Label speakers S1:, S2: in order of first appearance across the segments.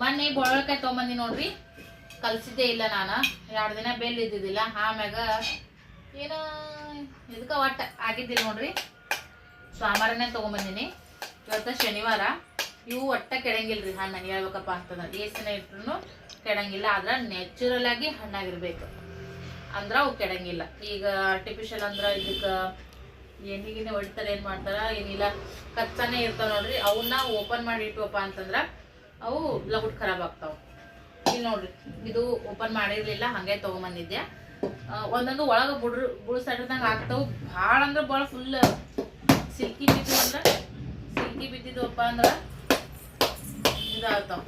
S1: ಮೊನ್ನೆ ಬೊಳಕಾಯಿ ತೊಗೊಂಬಂದಿ ನೋಡ್ರಿ. ಕಲ್ಸಿದ್ದೆ ಇಲ್ಲ ನಾನು. ಎರಡು ದಿನ ಬೆಲ್ ಇದ್ದಿದ್ದಿಲ್ಲ. ಆಮ್ಯಾಗ ಏನೋ ಇದಕ್ಕೆ ಒಟ್ಟ ಆಗಿದ್ದಿಲ್ಲ ನೋಡ್ರಿ. ಸೋಮವಾರನೇ ತೊಗೊಂಬಂದಿನಿ. ಇವತ್ತು ಶನಿವಾರ. ಇವು ಒಟ್ಟ ಕೆಡಂಗಿಲ್ರಿ ಹಣ್ಣು. ಹೇಳ್ಬೇಕಪ್ಪ ಅಂತಂದ್ರೆ ಎಷ್ಟು ದಿನ ಕೆಡಂಗಿಲ್ಲ. ಆದ್ರೆ ನ್ಯಾಚುರಲ್ ಆಗಿ ಹಣ್ಣಾಗಿರ್ಬೇಕು. ಅಂದ್ರೆ ಅವು ಕೆಡಂಗಿಲ್ಲ. ಈಗ ಆರ್ಟಿಫಿಷಿಯಲ್ ಅಂದ್ರೆ ಇದಕ್ಕೆ ಎಣ್ಣಿಗಿನ ಹೊಡಿತಾರೆ, ಏನು ಮಾಡ್ತಾರೆ, ಏನಿಲ್ಲ. ಕಚ್ಚಾನೇ ಇರ್ತಾವೆ ನೋಡ್ರಿ. ಅವನ್ನ ಓಪನ್ ಮಾಡಿ ಇಟ್ವಪ್ಪ ಅಂತಂದ್ರ ಅವು ಲಗುಟ್ ಖರಾಬ್ ಆಗ್ತಾವ. ಇಲ್ಲಿ ನೋಡ್ರಿ, ಇದು ಓಪನ್ ಮಾಡಿರ್ಲಿಲ್ಲ, ಹಂಗೆ ತಗೊಂಬಂದಿದ್ದೆ. ಒಂದೊಂದು ಒಳಗ ಬುಡ್ರ ಬುಡ್ ಸಡ್ದಂಗ ಆಗ್ತಾವ. ಭಾಳ ಅಂದ್ರೆ ಭಾಳ ಫುಲ್ ಸಿಲ್ಕಿ ಬಿದ್ದು ಅಂದ್ರೆ ಸಿಲ್ಕಿ ಬಿದ್ದಿದ್ವಪ್ಪ ಅಂದ್ರೆ ಇದಾಗ್ತಾವ.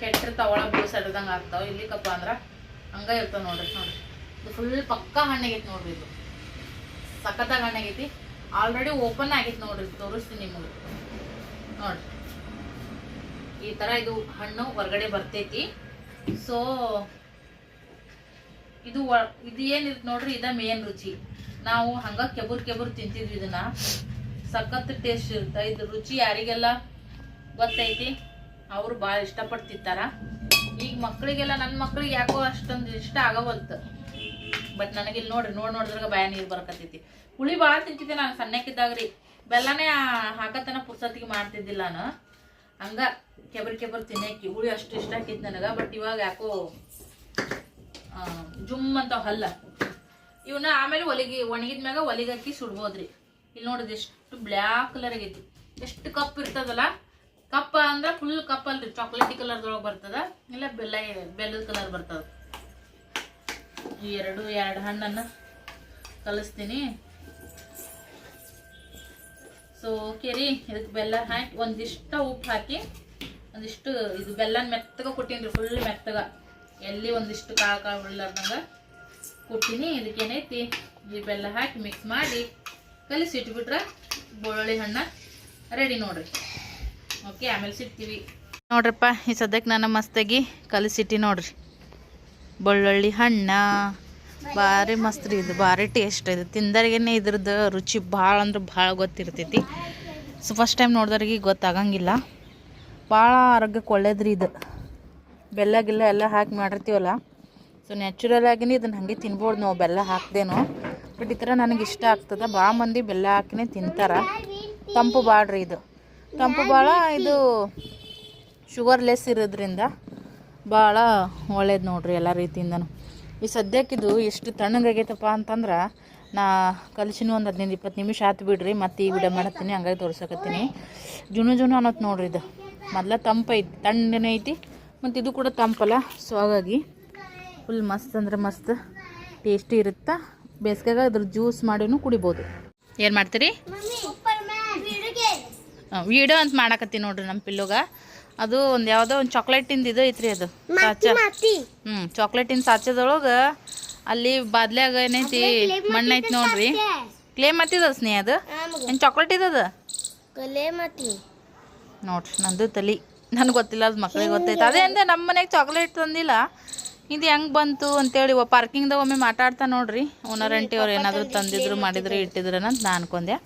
S1: ಕೆಟ್ಟಿರ್ತಾವ ಒಳಗೆ ಸಡ್ದಂಗ ಆಗ್ತಾವ. ಇಲ್ಲಿಕಪ್ಪ ಅಂದ್ರೆ ಹಂಗ ಇರ್ತಾವ ನೋಡ್ರಿ ನೋಡ್ರಿ. ಇದು ಫುಲ್ ಪಕ್ಕಾ ಹಣ್ಣಾಗೈತಿ ನೋಡ್ರಿ ಇದು. ಸಖತ್ತಾಗ ಹಣ್ಣಾಗೈತಿ. ಆಲ್ರೆಡಿ ಓಪನ್ ಆಗೈತಿ ನೋಡ್ರಿ, ತೋರಿಸ್ತೀನಿ ನಿಮಗೆ. ನೋಡ್ರಿ. ಈ ತರ ಇದು ಹಣ್ಣು ಹೊರಗಡೆ ಬರ್ತೈತಿ. ಸೊ ಇದು ಇದು ಏನಿರುತ್ತೆ ನೋಡ್ರಿ, ಇದ ಮೇನ್ ರುಚಿ. ನಾವು ಹಂಗ ಕೆಬುರ್ ಕೆಬುರ್ ತಿಂತಿದ್ವಿ ಇದನ್ನ. ಸಖತ್ ಟೇಸ್ಟ್ ಇರುತ್ತೆ. ಇದು ರುಚಿ ಯಾರಿಗೆಲ್ಲ ಗೊತ್ತೈತಿ, ಅವರು ಭಾಳ ಇಷ್ಟಪಟ್ಟು ಈಗ ಮಕ್ಕಳಿಗೆಲ್ಲ ನನ್ನ ಮಕ್ಳಿಗೆ ಯಾಕೋ ಅಷ್ಟೊಂದು ಇಷ್ಟ ಆಗವಲ್ತು. ಬಟ್ ನನಗೆ ಇಲ್ಲಿ ನೋಡ್ರಿ, ನೋಡಿ ನೋಡಿದ್ರಾಗ ಬಾಯ ನೀರು ಬರಕತ್ತೈತಿ. ಹುಳಿ ಭಾಳ ತಿಂತಿದ್ದೆ ನಾನು ಸಣ್ಣಕ್ಕಿದ್ದಾಗ್ರಿ. ಬೆಲ್ಲನೇ ಹಾಕತನ ಪುರ್ಸತ್ತಿಗೆ ಮಾಡ್ತಿದ್ದಿಲ್ಲ ನಾನು. ಹಂಗ ಕೆಬರ್ ಕೆಬರ್ ತಿನ್ನಕ್ಕೆ ಹುಳಿ ಅಷ್ಟು ಇಷ್ಟ ಆಕಿತ್ತು ನನಗೆ ಬಟ್ ಇವಾಗ ಯಾಕೋ ಜುಮ್ ಅಂತ ಹಲ್ಲ. ಇವನ್ನ ಆಮೇಲೆ ಒಲಿಗೆ, ಒಣಗಿದ ಮ್ಯಾಗ ಒಲಿಗೆ ಹಾಕಿ ಸುಡ್ಬೋದ್ರಿ. ಇಲ್ಲಿ ನೋಡಿದ್ ಎಷ್ಟು ಬ್ಲ್ಯಾಕ್ ಕಲರ್ ಆಗೈತಿ. ಎಷ್ಟು ಕಪ್ ಇರ್ತದಲ್ಲ, ಕಪ್ಪ ಅಂದ್ರೆ ಫುಲ್ ಕಪ್ ಅಲ್ರಿ ಚಾಕ್ಲೇಟಿ ಕಲರ್ದೊಳಗೆ ಬರ್ತದ, ಇಲ್ಲ ಬೆಲ್ಲ, ಬೆಲ್ಲದ ಕಲರ್ ಬರ್ತದ. ಎರಡು ಎರಡು ಹಣ್ಣನ್ನು ಕಲಿಸ್ತೀನಿ. ಸೊ ಕೆರಿ ಇದಕ್ಕೆ ಬೆಲ್ಲ ಹಾಕಿ ಒಂದಿಷ್ಟು ಉಪ್ಪು ಹಾಕಿ, ಒಂದಿಷ್ಟು ಇದು ಬೆಲ್ಲನ ಮೆತ್ತಗ ಕೊಟ್ಟೀನಿ ಫುಲ್ ಮೆತ್ತಗ. ಎಲ್ಲಿ ಒಂದಿಷ್ಟು ಕಾಳು ಕಾಳು ಉಳ್ಳಾರ್ದಂಗ ಕೊಟ್ಟಿನಿ, ಇದಕ್ಕೆ ಏನೈತಿ? ಈ ಬೆಲ್ಲ ಹಾಕಿ ಮಿಕ್ಸ್ ಮಾಡಿ ಕಲಿಸಿ ಇಟ್ಬಿಟ್ರೆ ಬೆಳ್ಳುಳ್ಳಿ ಹಣ್ಣ ರೆಡಿ ನೋಡ್ರಿ. ಓಕೆ ಆಮೇಲೆ ಸಿಗ್ತೀವಿ. ನೋಡ್ರಪ್ಪ, ಈ ಸದ್ಯಕ್ಕೆ ನಾನು ಮಸ್ತಾಗಿ ಕಲಿಸಿಟ್ಟಿ ನೋಡ್ರಿ. ಬೆಳ್ಳುಳ್ಳಿ ಹಣ್ಣ. ಭಾರಿ ಮಸ್ತ್ ರೀ ಇದು, ಭಾರಿ ಟೇಸ್ಟ್ ಇದು. ತಿಂದರಿಗೇನೆ ಇದ್ರದ್ದು ರುಚಿ ಭಾಳ ಅಂದ್ರೆ ಭಾಳ ಗೊತ್ತಿರ್ತೈತಿ. ಸೊ ಫಸ್ಟ್ ಟೈಮ್ ನೋಡಿದವ್ರಿಗೆ ಗೊತ್ತಾಗಂಗಿಲ್ಲ. ಭಾಳ ಆರೋಗ್ಯಕ್ಕೆ ಒಳ್ಳೇದ್ರಿ ಇದು. ಬೆಲ್ಲ ಗಿಲ್ಲ ಎಲ್ಲ ಹಾಕಿ ಮಾಡಿರ್ತೀವಲ್ಲ ಸೊ ನ್ಯಾಚುರಲ್ ಆಗಿನೇ ಇದನ್ನು ಹಾಗೆ ತಿನ್ಬೋದು ನಾವು, ಬೆಲ್ಲ ಹಾಕ್ದೇನು. ಬಟ್ ಈ ಥರ ನನಗೆ ಇಷ್ಟ ಆಗ್ತದೆ. ಭಾಳ ಮಂದಿ ಬೆಲ್ಲ ಹಾಕಿನೇ ತಿಂತಾರ. ತಂಪು ಬಾಳ್ರಿ ಇದು. ತಂಪು ಭಾಳ ಇದು ಶುಗರ್ಲೆಸ್ ಇರೋದ್ರಿಂದ ಭಾಳ ಒಳ್ಳೇದು ನೋಡ್ರಿ ಎಲ್ಲ ರೀತಿಯಿಂದನು. ಈ ಸದ್ಯಕ್ಕಿದು ಎಷ್ಟು ತಣ್ಣಗಾಗೈತಪ್ಪ ಅಂತಂದ್ರೆ ನಾ ಕಲಿಸಿನೂ ಒಂದು ಹದಿನೈದು ಇಪ್ಪತ್ತು ನಿಮಿಷ ಆತು ಬಿಡ್ರಿ ಮತ್ತೆ ಈ ವಿಡಿಯೋ ಮಾಡತ್ತೀನಿ ಹಂಗಾಗಿ ತೋರ್ಸಕತ್ತೀನಿ. ಜುನು ಜುನು ಅನ್ನೋದು ನೋಡ್ರಿ ಇದು. ಮೊದಲ ತಂಪೈತಿ ತಣ್ಣನೇ ಐತಿ ಮತ್ತು ಇದು ಕೂಡ ತಂಪಲ್ಲ ಸೊ ಹಾಗಾಗಿ ಫುಲ್ ಮಸ್ತ್ ಅಂದ್ರೆ ಮಸ್ತ್ ಟೇಸ್ಟಿ ಇರುತ್ತೆ? ಬೇಸಿಗೆಗೆ ಅದ್ರ ಜ್ಯೂಸ್ ಮಾಡಿನೂ ಕುಡಿಬೋದು. ಏನು ಮಾಡ್ತೀರಿ? ವಿಡಿಯೋ ಅಂತ ಮಾಡಕತ್ತೀನಿ ನೋಡ್ರಿ ನಮ್ಮ ಪಿಲ್ಲುಗ. ಅದು ಒಂದು ಯಾವುದೋ ಒಂದು ಚಾಕ್ಲೇಟಿಂದ ಇದು ಐತ್ರಿ ಅದು ಸಾಚ. ಹ್ಞೂ ಚಾಕ್ಲೇಟಿನ ಸಾಚದೊಳಗೆ ಅಲ್ಲಿ ಬಾದ್ಲ್ಯಾಗ ಏನೈತಿ ಮಣ್ಣು ಐತಿ ನೋಡ್ರಿ. ಕ್ಲೇ ಮತ್ತಿದ ಸ್ನೇಹ ಅದು? ಏನು ಚಾಕ್ಲೇಟ್ ಇದದ
S2: ಕಲೆ ಮತಿ
S1: ನೋಡ್ರಿ ನಂದು ತಲಿ. ನನಗೆ ಗೊತ್ತಿಲ್ಲ ಅದು ಮಕ್ಳಿಗೆ ಗೊತ್ತೈತೆ. ಅದೇ ಅಂದೆ ನಮ್ಮ ಮನೆಗೆ ಚಾಕ್ಲೇಟ್ ತಂದಿಲ್ಲ. ಇದು ಹೆಂಗೆ ಬಂತು ಅಂತೇಳಿ ಪಾರ್ಕಿಂಗ್ದಾಗ ಒಮ್ಮೆ ಮಾತಾಡ್ತಾ ನೋಡ್ರಿ. ಓನರ್ ಆಂಟಿ ಅವ್ರು ಏನಾದರೂ ತಂದಿದ್ರು ಮಾಡಿದ್ರು ಇಟ್ಟಿದ್ರು ಅಂತ ನಾ ಅನ್ಕೊಂಡೆ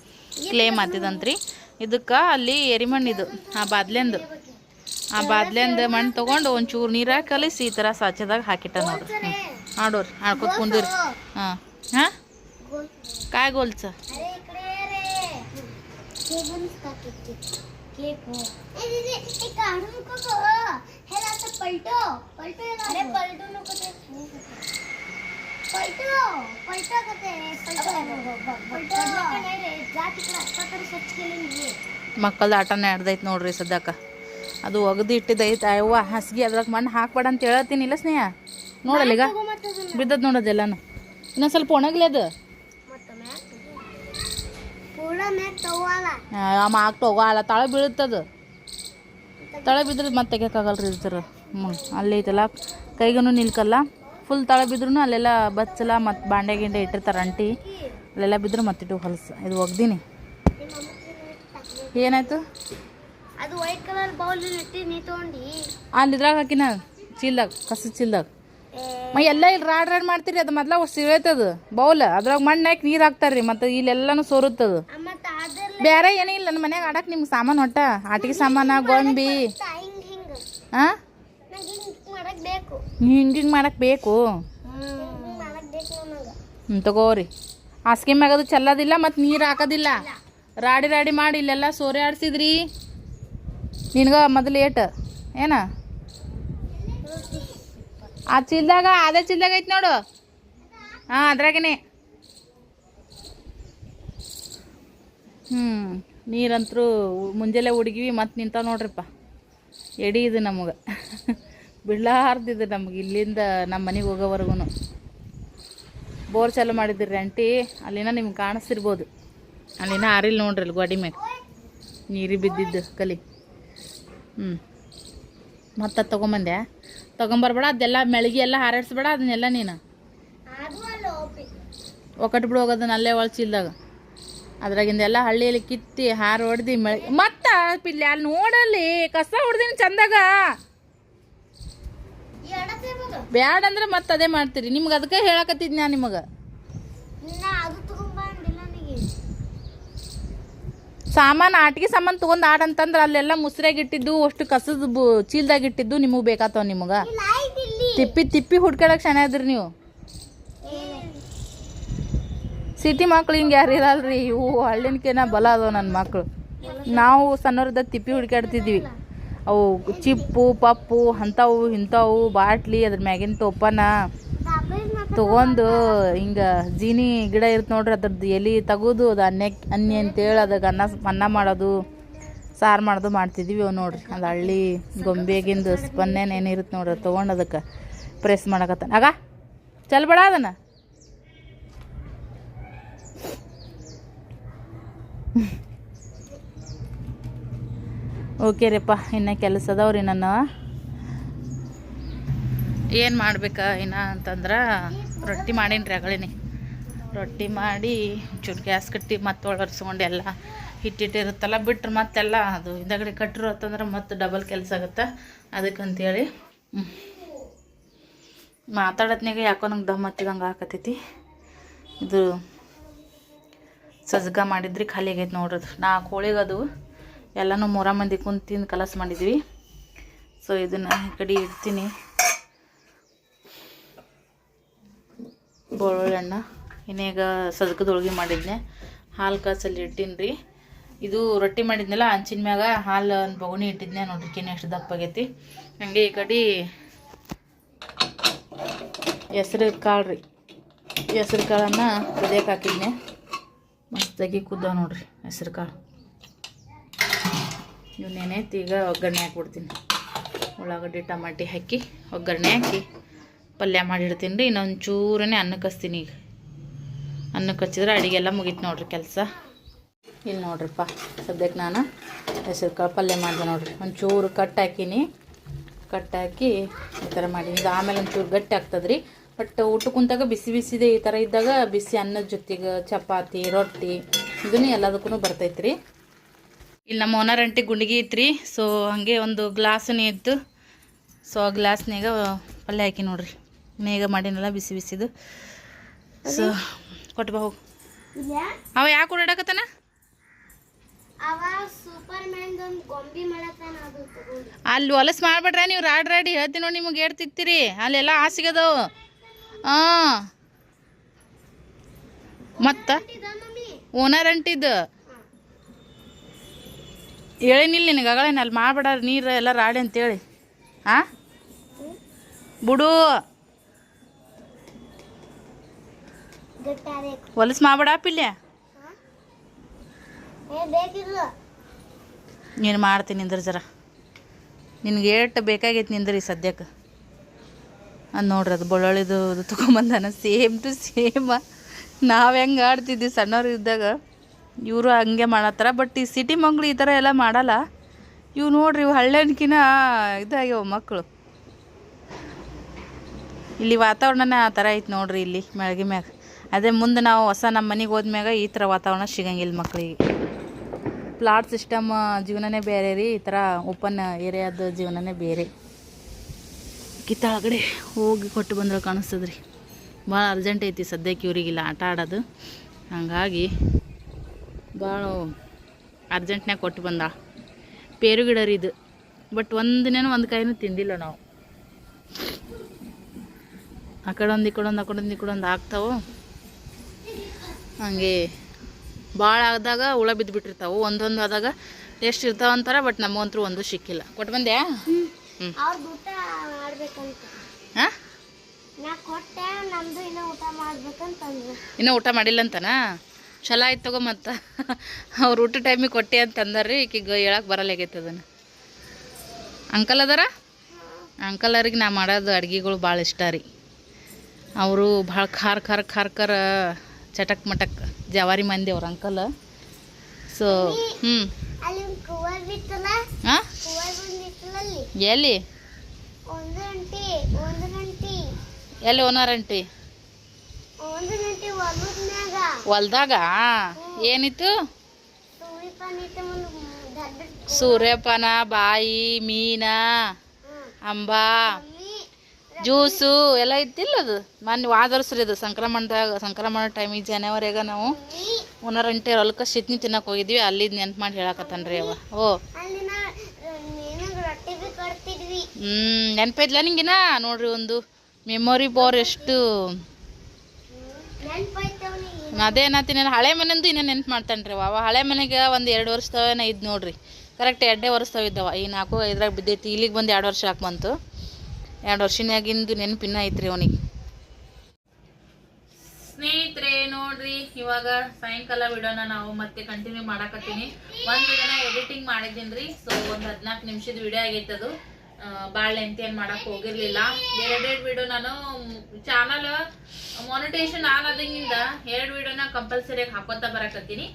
S1: ಕ್ಲೇ ಮಾತಿದಂತ್ರಿ ಇದಕ್ಕೆ ಅಲ್ಲಿ ಎರಿಮಣ್ಣಿದು ಆ ಬಾದ್ಲೆಂದು ಆ ಬಾದ್ಲಿಂದ ಮಣ್ಣು ತೊಗೊಂಡು ಒಂಚೂರು ನೀರಾಗ ಕಲಿಸಿ ಈ ಥರ ಸಾಚದಾಗ ಹಾಕಿಟ್ಟ ನೋಡ್ರಿ ಹ್ಞೂ ನೋಡೋರಿ ಹಾಡ್ಕೊತ ಕುಂದಿರಿ ಹಾಂ ಹಾಂ
S2: ಕಾಯಿ ಗೋಲ್ಸ
S1: ಮಕ್ಕಳ ಆಟನೇ ಆಡ್ದೈತೆ ನೋಡ್ರಿ ಸದ್ಯಕ್ಕೆ ಅದು ಒಗದು ಇಟ್ಟಿದ್ದೈತೆ ಅಯ್ಯವ್ವ ಹಾಸಿಗೆ, ಅದ್ರಾಗ ಮಣ್ಣು ಹಾಕ್ಬೇಡ ಅಂತ ಹೇಳತ್ತೀನಿ. ಇಲ್ಲ ಸ್ನೇಹ? ನೋಡಲ್ಲ ಈಗ? ಬಿದ್ದದ್ ನೋಡೋದೆಲ್ಲನು ಇನ್ನೊಂದು ಸ್ವಲ್ಪ ಒಣಗ್ಲಿ ಅದು. ಅಮ್ಮ ಆಗ್ತಾ ಅಲ್ಲ ತಳ ಬೀಳುತ್ತದು. ತಳ ಬಿದ್ರೆ ಮತ್ತೆ ತೆಗಿಯೋಕ್ಕಾಗಲ್ರಿ ಇದ್ರ. ಹ್ಞೂ ಅಲ್ಲಿ ಐತಲ್ಲ. ಕೈಗೂ ನಿಲ್ಕಲ್ಲ. ಫುಲ್ ತಳ ಬಿದ್ರೂ ಅಲ್ಲೆಲ್ಲ ಬಚ್ಚಲ ಮತ್ತು ಬಾಂಡೆ ಗಿಂಡೆ ಇಟ್ಟಿರ್ತಾರೆ ಅಂಟಿ. ಅಲ್ಲೆಲ್ಲ ಬಿದ್ರೆ ಮತ್ತಿಟ್ಟು ಹೊಲಸು. ಇದು ಒಗ್ದೀನಿ. ಏನಾಯ್ತು?
S2: ಅದು ವೈಟ್ ಕಲರ್ ಬೌಲ್ ಇಟ್ಟಿ ನೀ ತೊಗೊಂಡಿ.
S1: ಅಲ್ಲಿ ಇದ್ರಾಗ ಹಾಕಿನ ಚೀಲ್ದಾಗ ಕಸ ಚೀಲ್ದಾಗ. ಮ ಎಲ್ಲ ಇಲ್ಲಿ ರಾಡ್ ರಾಡ್ ಮಾಡ್ತೀರಿ ಅದು ಮೊದ್ಲ ಸಿಳೈತದು ಬೌಲ್ ಅದ್ರಾಗ ಮಣ್ಣು ಹಾಕಿ ನೀರು ಹಾಕ್ತಾರ್ರಿ ಮತ್ತು ಇಲ್ಲೆಲ್ಲನೂ ಸೋರುತ್ತದ ಬೇರೆ ಏನಿಲ್ಲ ನನ್ನ ಮನ್ಯಾಗ ಆಡಕ್ಕೆ ನಿಮ್ಗೆ ಸಾಮಾನು ಹೊಟ್ಟ ಆಟಿಗೆ ಸಾಮಾನ ಗೊಂಬಿ. ಹಾಂ
S2: ಹಿಂಗ್ ಮಾಡಕ್ ಬೇಕು.
S1: ಹಿಂಗೆ ಮಾಡಕ್ಕೆ ಬೇಕು? ಹ್ಞೂ ತಗೋರಿ. ಹಾಸಿಗೆ ಮ್ಯಾಗದು ಚೆಲ್ಲೋದಿಲ್ಲ ಮತ್ತು ನೀರು ಹಾಕೋದಿಲ್ಲ. ರಾಡಿ ರಾಡಿ ಮಾಡಿ ಇಲ್ಲೆಲ್ಲ ಸೋರೆ ಆಡ್ಸಿದ್ರಿ. ನಿನ್ಗ ಮೊದಲು ಏಟ್? ಏನ? ಆ ಚೀಲ್ದಾಗ, ಅದೇ ಚೀಲ್ದಾಗ ಐತಿ ನೋಡು. ಹಾಂ, ಅದ್ರಾಗೇನೆ. ಹ್ಞೂ ನೀರಂತರೂ ಮುಂಜಾನೆ ಹುಡುಗಿವಿ, ಮತ್ತೆ ನಿಂತಾವ ನೋಡ್ರಿಪ್ಪ. ಎಡಿ ಇದು ನಮಗೆ. ಬಿಡ್ಲಾರ್ದಿದೆ ನಮಗೆ ಇಲ್ಲಿಂದ ನಮ್ಮ ಮನೆಗೆ ಹೋಗೋವರೆಗೂ ಬೋರ್ ಚಾಲು ಮಾಡಿದ್ರಿ ಆಂಟಿ, ಅಲ್ಲಿನ ನಿಮ್ಗೆ ಕಾಣಿಸ್ತಿರ್ಬೋದು. ಅಲ್ಲಿನ ಆರಿಲ್ಲ ನೋಡ್ರಿ ಅಲ್ಲಿ ಗೋಡಿ ಮ್ಯಾಗ. ನೀರಿ ಬಿದ್ದಿದ್ದು ಕಲಿ. ಹ್ಞೂ ಮತ್ತೆ ತಗೊಂಬಂದೆ. ತೊಗೊಂಬರ್ಬೇಡ ಅದೆಲ್ಲ ಮೆಳಗಿ ಎಲ್ಲ ಹಾರಾಡ್ಸ್ಬೇಡ ಅದನ್ನೆಲ್ಲ ನೀನು.
S2: ಅದು
S1: ಒಕ್ಕಟ್ಟು ಬಿಡು ಹೋಗೋದನ್ನ ಅಲ್ಲೇ ಒಳಚಿಲ್ದಾಗ ಅದ್ರಾಗಿಂದೆಲ್ಲ ಹಳ್ಳಿಯಲ್ಲಿ ಕಿತ್ತಿ ಹಾರು ಹೊಡ್ದು ಮೆಳ ಮತ್ತ ಪಿಲ್ಲಿ ಅಲ್ಲಿ ನೋಡಲ್ಲಿ ಕಸ ಹೊಡ್ದೀನಿ ಚಂದಾಗ. ಬ್ಯಾಡ ಅಂದ್ರೆ ಮತ್ತೆ ಅದೇ ಮಾಡ್ತೀರಿ. ನಿಮ್ಗೆ ಅದಕ್ಕೆ ಹೇಳಕತ್ತಿದ್ ನಾ ನಿಮಗೆ
S2: ನಾ ಅದು ತಗೊಂಬಂದಿಲ್ಲ ನನಗೆ
S1: ಸಾಮಾನು ಆಟಿಗೆ ಸಾಮಾನು ತೊಗೊಂಡು ಆಡಂತಂದ್ರೆ ಅಲ್ಲೆಲ್ಲ ಮುಸ್ರಾಗ ಇಟ್ಟಿದ್ದು, ಅಷ್ಟು ಕಸದ ಬು, ಚೀಲ್ದಾಗ ಇಟ್ಟಿದ್ದು ನಿಮಗೆ ಬೇಕಾತಾವ ನಿಮಗೆ. ತಿಪ್ಪಿ ತಿಪ್ಪಿ ಹುಡ್ಕೊಳಕ್ ಶನ ಇದ್ರಿ ನೀವು. ಸಿಟಿ ಮಕ್ಳು ಹಿಂಗೆ ಯಾರು ಇರಲ್ರಿ? ಇವು ಹಳ್ಳಿನಕೇನ ಬಲ ಅದಾವ ನನ್ನ ಮಕ್ಳು. ನಾವು ಸಣ್ಣವ್ರದಾಗ ತಿಪ್ಪಿ ಹುಡ್ಕಾಡ್ತಿದ್ವಿ ಅವು ಚಿಪ್ಪು, ಪಪ್ಪು, ಅಂಥವು, ಇಂಥವು, ಬಾಟ್ಲಿ, ಅದ್ರ ಮ್ಯಾಗಿನ ಟೋಪನ ತಗೊಂಡು ಹಿಂಗೆ ಜೀನಿ ಗಿಡ ಇರುತ್ತೆ ನೋಡ್ರಿ ಅದ್ರದ್ದು ಎಲೆ ತೆಗೋದು, ಅದು ಅನ್ನ ಅನ್ನಿ ಅಂತೇಳಿ ಅದಕ್ಕೆ ಅನ್ನ ಅನ್ನ ಮಾಡೋದು, ಸಾರು ಮಾಡೋದು ಮಾಡ್ತಿದ್ದೀವಿ ಅವು ನೋಡ್ರಿ. ಅದು ಹಳ್ಳಿ ಗೊಂಬೆಗಿಂದು ಸ್ಪನ್ನೇನು ಏನಿರುತ್ತೆ ನೋಡ್ರಿ ತೊಗೊಂಡು ಅದಕ್ಕೆ ಪ್ರೆಸ್ ಮಾಡಕತ್ತಾನ. ಆಗ, ಚಲ್ ಬೇಡ ಅದನ್ನ. ಓಕೆ ರೀಪ್ಪ ಇನ್ನು ಕೆಲಸ ಅದಾವ್ರಿ ನನ್ನ. ಏನು ಮಾಡ್ಬೇಕಾ ಇನ್ನ ಅಂತಂದ್ರೆ ರೊಟ್ಟಿ ಮಾಡೀನಿ ರೀ ಅಗಳಿನಿ. ರೊಟ್ಟಿ ಮಾಡಿ ಚೂರು ಗ್ಯಾಸ್ ಕಟ್ಟಿ ಮತ್ತೆ ಒಳರ್ಸ್ಕೊಂಡು ಎಲ್ಲ ಹಿಟ್ಟಿಟ್ಟಿರುತ್ತಲ್ಲ ಬಿಟ್ಟರೆ ಮತ್ತೆಲ್ಲ ಅದು ಹಿಂದಗಡೆ ಕಟ್ಟರು ಅಂತಂದ್ರೆ ಮತ್ತೆ ಡಬಲ್ ಕೆಲಸ ಆಗುತ್ತೆ. ಅದಕ್ಕಂತೇಳಿ ಹ್ಮ್. ಮಾತಾಡತ್ನಾಗ ಯಾಕೋ ನಂಗೆ ದಮ್ ಹತ್ತಿದಂಗೆ ಹಾಕತೈತಿ ಇದು ಸಜ್ಗ ಮಾಡಿದ್ರಿ ಖಾಲಿ ಆಗೈತೆ ನೋಡ್ರದು ನಾಲ್ಕು ಅದು ಎಲ್ಲನೂ ಮೂರ ಮಂದಿ ಕುಂತು ತಿಂದು ಕಲಸ್ ಮಾಡಿದ್ವಿ. ಸೊ ಇದನ್ನು ಈ ಕಡೆ ಇಡ್ತೀನಿ. ಬೆಳ್ಳುಳ್ಳಿ ಇನ್ನೀಗ ಸದಕದ ಹೋಳ್ಗೆ ಮಾಡಿದ್ನೆ. ಹಾಲು ಕಾಸಲ್ಲಿ ಇಟ್ಟೀನಿ ರೀ. ಇದು ರೊಟ್ಟಿ ಮಾಡಿದ್ನಲ್ಲ, ಹಂಚಿನ ಮ್ಯಾಗ ಹಾಲು ಬಗುಣಿ ಇಟ್ಟಿದ್ನೆ ನೋಡ್ರಿ ಎಷ್ಟು ದಪ್ಪ ಆಗೈತಿ. ಹಂಗೆ ಈ ಕಡೆ ಹೆಸ್ರು ಕಾಳು ರೀ. ಹೆಸ್ರು ಕಾಳನ್ನು ಕುದಿಯಕ್ಕೆ ಹಾಕಿದ್ನೆ. ಮಸ್ತಾಗಿ ಕುದ್ದ ನೋಡ್ರಿ ಹೆಸ್ರು ಕಾಳು. ಇವನ್ನೇನೈತಿ ಈಗ ಒಗ್ಗರಣೆ ಹಾಕ್ಬಿಡ್ತೀನಿ. ಉಳ್ಳಾಗಡ್ಡಿ, ಟಮಾಟಿ ಹಾಕಿ ಒಗ್ಗರಣೆ ಹಾಕಿ ಪಲ್ಯ ಮಾಡಿಡ್ತೀನಿ ರೀ ಇನ್ನೊಂದು ಚೂರನೇ ಅನ್ನಕ್ಕೆ ಹಚ್ತೀನಿ ಈಗ. ಅನ್ನಕ್ಕೆ ಹಚ್ಚಿದ್ರೆ ಅಡಿಗೆ ಎಲ್ಲ ಮುಗೀತು ನೋಡ್ರಿ ಕೆಲಸ. ಇಲ್ಲಿ ನೋಡ್ರಿಪ್ಪ ಸದ್ಯಕ್ಕೆ ನಾನು ಹೆಸರು ಕಾಳು ಪಲ್ಯ ಮಾಡಿದೆ ನೋಡ್ರಿ. ಒಂಚೂರು ಕಟ್ ಹಾಕೀನಿ. ಕಟ್ ಹಾಕಿ ಈ ಥರ ಮಾಡೀನಿ. ಇದು ಆಮೇಲೆ ಒಂಚೂರು ಗಟ್ಟಿ ಆಗ್ತದೆ ರೀ ಬಟ್ ಊಟ ಕುಂತಾಗ ಬಿಸಿ ಬಿಸಿದೆ ಈ ಥರ ಇದ್ದಾಗ ಬಿಸಿ ಅನ್ನದ ಜೊತೆಗೆ ಚಪಾತಿ, ರೊಟ್ಟಿ, ಇದನ್ನು ಎಲ್ಲದಕ್ಕೂ ಬರ್ತೈತೆ ರೀ ಇಲ್ಲಿ ನಮ್ಮ ಓನರ್ ಅಂಟಿ ಗುಂಡಿಗೆ ಐತ್ರಿ. ಸೊ ಹಾಗೆ ಒಂದು ಗ್ಲಾಸನೇ ಇತ್ತು. ಸೊ ಆ ಗ್ಲಾಸ್ನಾಗ ಪಲ್ಯ ಹಾಕಿ ನೋಡ್ರಿ. ನೇಗ ಮಾಡಿನಲ್ಲ ಬಿಸಿ ಬಿಸಿದು. ಸೊ ಕೊಟ್ಟು ಬಾ ಹೋಗು. ಅವ ಯಾಕೆ ಓಡಾಡಕತ್ತಾನ? ಅಲ್ಲಿ ಹೊಲಸ್ ಮಾಡ್ಬೇಡ್ರೆ ನೀವು ರಾಡ್ ರಾಡಿ ಹೇಳ್ತೀನಿ ನೋಡಿ ನಿಮಗೆ ಏಟ್ ತಿಕ್ತೀರಿ. ಅಲ್ಲೆಲ್ಲ ಹಾಸಿಗೆದವು. ಹಾಂ ಮತ್ತ? ಓನರ್ ಅಂಟಿದ್ದು. ಹೇಳಿನಿಲ್ಲ ನಿನಗೆ ಅಗಳೇನು ಅಲ್ಲಿ ಮಾಡ್ಬೇಡ ನೀರು ಎಲ್ಲ ರಾಡಿ ಅಂತೇಳಿ. ಹಾಂ ಬಿಡು. ಹೊಲಸು ಮಾಡ್ಬೇಡ ಪಿಲ್ಯ? ನೀನು ಮಾಡ್ತೀನಿ ನಿಂದ್ರ ಜರ. ನಿನ್ಗೆ ಏಟ್ ಬೇಕಾಗೈತಿ ನಿಂದ್ರಿ ಸದ್ಯಕ್ಕೆ? ಅದು ನೋಡ್ರಿ ಅದು ಬೆಳ್ಳುಳ್ಳಿದು ಅದು ತೊಗೊಂಬಂದಾನ. Same to same. ನಾವು ಹೆಂಗೆ ಆಡ್ತಿದ್ವಿ ಸಣ್ಣವ್ರು ಇದ್ದಾಗ ಇವರು ಹಂಗೆ ಮಾಡತ್ತಾರ. ಬಟ್ ಈ ಸಿಟಿ ಮಂಗ್ಳು ಈ ಥರ ಎಲ್ಲ ಮಾಡಲ್ಲ. ಇವು ನೋಡ್ರಿ ಇವು ಹಳ್ಳೆನ್ಕಿನ ಇದಾಗ್ಯವ ಮಕ್ಕಳು ಇಲ್ಲಿ ವಾತಾವರಣನೇ ಆ ಥರ ಐತೆ ನೋಡ್ರಿ ಇಲ್ಲಿ ಮ್ಯಾಗ. ಅದೇ ಮುಂದೆ ನಾವು ಹೊಸ ನಮ್ಮ ಮನೆಗೆ ಹೋದ್ಮ್ಯಾಗ ಈ ಥರ ವಾತಾವರಣ ಸಿಗಂಗಿಲ್ಲ ಮಕ್ಕಳಿಗೆ ಪ್ಲಾಟ್ ಸಿಸ್ಟಮ್ ಜೀವನನೇ ಬೇರೆ ರೀ. ಈ ಥರ ಓಪನ್ ಏರಿಯಾದ ಜೀವನನೇ ಬೇರೆ. ಕಿತ್ತಾಗಡೆ ಹೋಗಿ ಕೊಟ್ಟು ಬಂದ್ರೆ ಕಾಣಿಸ್ತದ್ರಿ. ಭಾಳ ಅರ್ಜೆಂಟ್ ಐತಿ ಸದ್ಯಕ್ಕೆ ಇವರಿಗಿಲ್ಲ ಆಟ ಆಡೋದು. ಹಾಗಾಗಿ ಭಾಳ ಅರ್ಜೆಂಟ್ನಾಗ ಕೊಟ್ಟು ಬಂದ. ಪೇರು ಗಿಡ ರೀ ಇದು. ಬಟ್ ಒಂದಿನೇನು ಒಂದು ಕಾಯಿನೂ ತಿಂದಿಲ್ಲ ನಾವು. ಆ ಕಡೆ ಒಂದು, ಈ ಕಡೆ ಒಂದು, ಆ ಕಡೆ ಒಂದು, ಈ ಕಡೆ ಒಂದು ಆಗ್ತಾವೆ? ಹಂಗೆ ಭಾಳ ಆದಾಗ ಹುಳ ಬಿದ್ದು ಬಿಟ್ಟಿರ್ತಾವೆ ಒಂದೊಂದು ಆದಾಗ ಎಷ್ಟು ಇರ್ತಾವ ಅಂತಾರೆ ಬಟ್ ನಮಗಂತೂ ಒಂದು ಸಿಕ್ಕಿಲ್ಲ. ಕೊಟ್ಟು ಬಂದ್ಯಾ
S2: ಇನ್ನೂ ಊಟ
S1: ಮಾಡಿಲ್ಲ ಅಂತನಾ? ಛಲ ಆಯ್ತು ತಗೋ ಮತ್ತೆ. ಅವ್ರು ಊಟ ಟೈಮಿಗೆ ಕೊಟ್ಟೆ ಅಂತ ಅಂದಾರ್ರಿ ಈಕಿಗೆ ಹೇಳಕ್ಕೆ ಬರಲ್ಲ ಆಗೈತೆ ಅದನ್ನು. ಅಂಕಲ್ ಅದಾರ? ಅಂಕಲ್ ಅವ್ರಿಗೆ ನಾ ಮಾಡೋದು ಅಡ್ಗೆಗಳು ಭಾಳ ಇಷ್ಟ ರೀ. ಅವರು ಭಾಳ ಖಾರ ಖಾರ ಖಾರ ಖಾರ ಚಟಕ್ ಮಟಕ್ ಜವಾರಿ ಮಂದಿ ಅವ್ರ ಅಂಕಲ್ ಸೊ ಹ್ಞೂ ಎಲ್ಲಿ? ಎಲ್ಲಿ ಓನರ್ ಅಂಟಿ ಹೊಲ್ದಾಗ? ಏನಿತ್ತು? ಸೂರ್ಯಪಾನ ಬಾಯಿ ಮೀನಾ ಅಂಬಾ. ಜ್ಯೂಸು ಎಲ್ಲ ಇದ್ದಿಲ್ಲ ಅದು. ಮೊನ್ನೆ ವಾದರ್ಸ್ರಿ ಅದು ಸಂಕ್ರಮಣದಾಗ ಸಂಕ್ರಮಣ ಟೈಮಿಗೆ ಜನವರಿಯಾಗ ನಾವು
S2: ಮಮ್ಮಿ
S1: ಒಂದರಂಟೆ ಹೊಲಕ್ಕೆ ಸಿತ್ನಿ ತಿನ್ನಕ್ಕೆ ಹೋಗಿದ್ವಿ. ಅಲ್ಲಿ ನೆನ್ಪು ಮಾಡಿ ಹೇಳಕತ್ತನ್ರಿ ಅವ ಓ. ಹ್ಞೂ ನೆನಪೈದ್ಲ ನಿಂಗಿನ? ನೋಡ್ರಿ ಒಂದು ಮೆಮೊರಿ ಬೋರ್ ಎಷ್ಟು. ಅದೇ ನಾತಿನ ಹಳೆ ಮನೆಯಂದು ಇನ್ನೂ ನೆನ್ಪು ಮಾಡ್ತಾನೆ ರೀ ಅವ ಹಳೆ ಮನೆಗೆ ಒಂದು ಎರಡು ವರ್ಷದವೇನ ಇದ್ದು ನೋಡ್ರಿ. ಕರೆಕ್ಟ್ ಎರಡೇ ವರ್ಷದವ ಇದ್ದವ. ಈ ನಾಲ್ಕು ಐದ್ರಾಗ ಬಿದ್ದೈತಿ. ಇಲ್ಲಿಗೆ ಬಂದು ಎರಡು ವರ್ಷ ಹಾಕಿ ಬಂತು? ಎರಡು ವರ್ಷನಾಗಿಂದು ನೆನಪಿನ ಐತ್ರಿ ಅವನಿಗೆ. ಸ್ನೇಹಿತರೆ, ನೋಡ್ರಿ, ಇವಾಗ ಸಾಯಂಕಾಲ ವಿಡಿಯೋನ ನಾವು ಮತ್ತೆ ಕಂಟಿನ್ಯೂ ಮಾಡಾಕತ್ತೀನಿ. ಒಂದು ವಿಡಿಯೋನ ಎಡಿಟಿಂಗ್ ಮಾಡಿದ್ದೀನಿ ರೀ ಸೊ ಒಂದು ಹದಿನಾಲ್ಕು ನಿಮಿಷದ ವಿಡಿಯೋ ಆಗೈತೆ ಅದು. ಭಾಳ ಲೆಂತ್ ಏನು ಮಾಡಕ್ಕೆ ಹೋಗಿರ್ಲಿಲ್ಲ. ಎರಡೆರಡು ವಿಡಿಯೋ ನಾನು ಚಾನಲ್ ಮಾನಿಟೇಷನ್ ಆಗೋದ್ರಿಂದ ಎರಡು ವಿಡಿಯೋನ ಕಂಪಲ್ಸರಿಯಾಗಿ ಹಾಕೋತಾ ಬರಕತ್ತೀನಿ.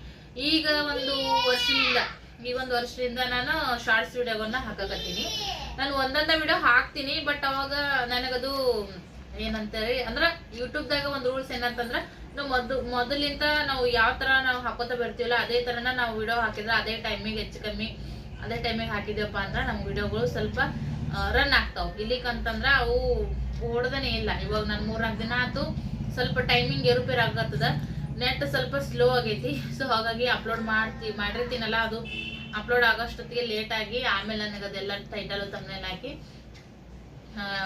S1: ಈಗ ಒಂದು ವರ್ಷದಿಂದ ಈ ಒಂದು ವರ್ಷದಿಂದ ನಾನು ಶಾರ್ಟ್ಸ್ ವಿಡಿಯೋವನ್ನ ಹಾಕಕತ್ತೀನಿ. ನಾನು ಒಂದೊಂದ ವಿಡಿಯೋ ಹಾಕ್ತೀನಿ ಬಟ್ ಅವಾಗ ನನಗದು ಏನಂತಾರೆ, ಅಂದ್ರೆ ಯೂಟ್ಯೂಬ್ದಾಗ ಒಂದು ರೂಲ್ಸ್ ಏನಂತಂದ್ರೆ ನಾವು ಮೊದ್ ಮೊದಲಿಂದ ನಾವು ಯಾವ ತರ ನಾವು ಹಾಕೋತಾ ಬರ್ತೀವಲ್ಲ, ಅದೇ ತರನ ನಾವು ವಿಡಿಯೋ ಹಾಕಿದ್ರೆ ಅದೇ ಟೈಮಿಗೆ ಹೆಚ್ಚು ಕಮ್ಮಿ, ಅದೇ ಟೈಮಿಗೆ ಹಾಕಿದ್ವಪ್ಪ ಅಂದ್ರೆ ನಮ್ಮ ವಿಡಿಯೋಗಳು ಸ್ವಲ್ಪ ರನ್ ಆಗ್ತಾವ. ಇಲ್ಲಿಕಂತಂದ್ರೆ ಅವು ಓಡ್ದನೇ ಇಲ್ಲ. ಇವಾಗ ನಾನು ಮೂರ್ನಾಲ್ಕು ದಿನ ಆಯ್ತು ಸ್ವಲ್ಪ ಟೈಮಿಂಗ್ ಏರುಪೇರು ಆಗತ್ತದ ನೆಟ್ ಸ್ವಲ್ಪ ಸ್ಲೋ ಆಗೈತಿ. ಸೊ ಹಾಗಾಗಿ ಅಪ್ಲೋಡ್ ಮಾಡ್ತಿ, ಮಾಡಿರ್ತೀನಲ್ಲ ಅದು. ಅಪ್ಲೋಡ್ ಆಗೋಷ್ಟೊತ್ತಿಗೆ ಲೇಟ್ ಆಗಿ ಆಮೇಲೆ ನನಗೆ ಅದೆಲ್ಲ ಟೈಟಲ್ ತಮ್ಮನೇಲಿ ಹಾಕಿ